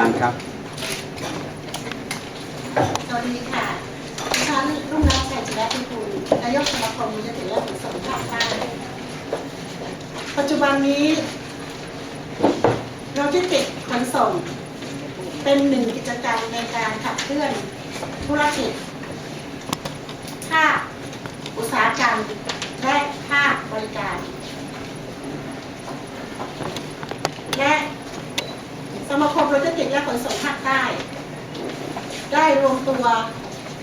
ดังครับ สวัสดีค่ะดิฉันรุ่งรัตน์แสงจิรพิบูลนายกสมาคมมือถือและขนส่งภาคใต้ปัจจุบันนี้ เราที่ติดขนส่ง เป็นหนึ่งกิจกรรมในการขับเคลื่อนธุรกิจภาคอุตสาหกรรม และภาคบริการ และสมาคมโลจิสติกส์และขนส่งภาคใต้ ได้รวมตัว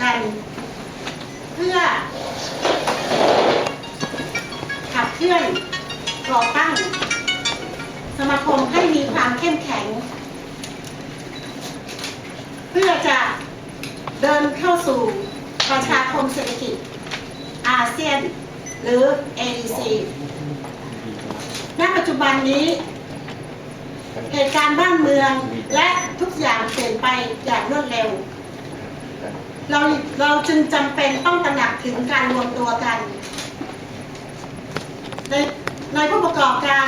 กัน เพื่อ ขับเคลื่อนก่อตั้ง สมาคมให้มีความเข้มแข็ง เพื่อจะเดินเข้าสู่ประชาคมเศรษฐกิจอาเซียน หรือ AEC ณปัจจุบันนี้ เหตุการณ์บ้านเมืองและทุกอย่าง ไปอย่างรวดเร็ว เราเราจึงจำเป็นต้องตระหนักถึงการรวมตัวกัน ในในผู้ประกอบการ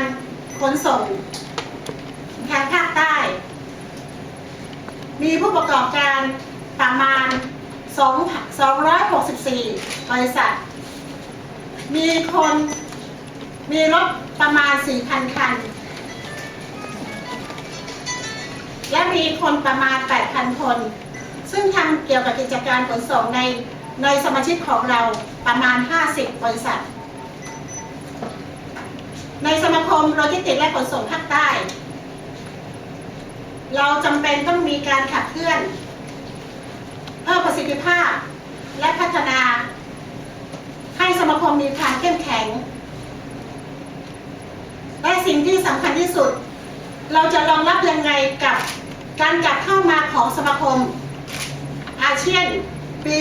ขนส่งทางภาคใต้ มีผู้ประกอบการประมาณ2 264 บริษัท มีคนมีรถประมาณ 4,000 คัน มีคนประมาณ 8,000 คน ซึ่งทำเกี่ยวกับกิจการขนส่งในในสมาชิกของเราประมาณ 50 บริษัท ในสมาคมโลจิสติกส์และขนส่งภาคใต้ เราจำเป็นต้องมีการขับเคลื่อนเพิ่มประสิทธิภาพและพัฒนา ให้สมาคมมีความเข้มแข็ง และสิ่งที่สำคัญที่สุด เราจะรองรับยังไงกับ การกลับเข้ามาของสมาคม อาเซียนปี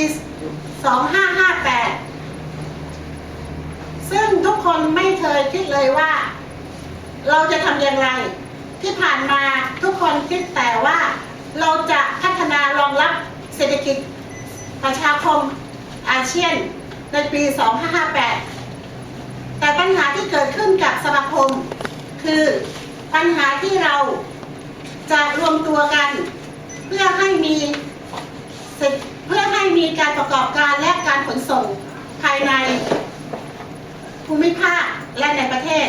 2558 ซึ่งทุกคนไม่เคยคิดเลยว่า เราจะทำอย่างไร ที่ผ่านมาทุกคนคิดแต่ว่าเราจะพัฒนารองรับเศรษฐกิจประชาคมอาเซียนในปี 2558 แต่ปัญหาที่เกิดขึ้นกับสมาคม คือปัญหาที่เรา จะรวมตัวกัน เพื่อให้มีเพื่อให้มีการประกอบการและการขนส่งภายในภูมิภาคและในประเทศ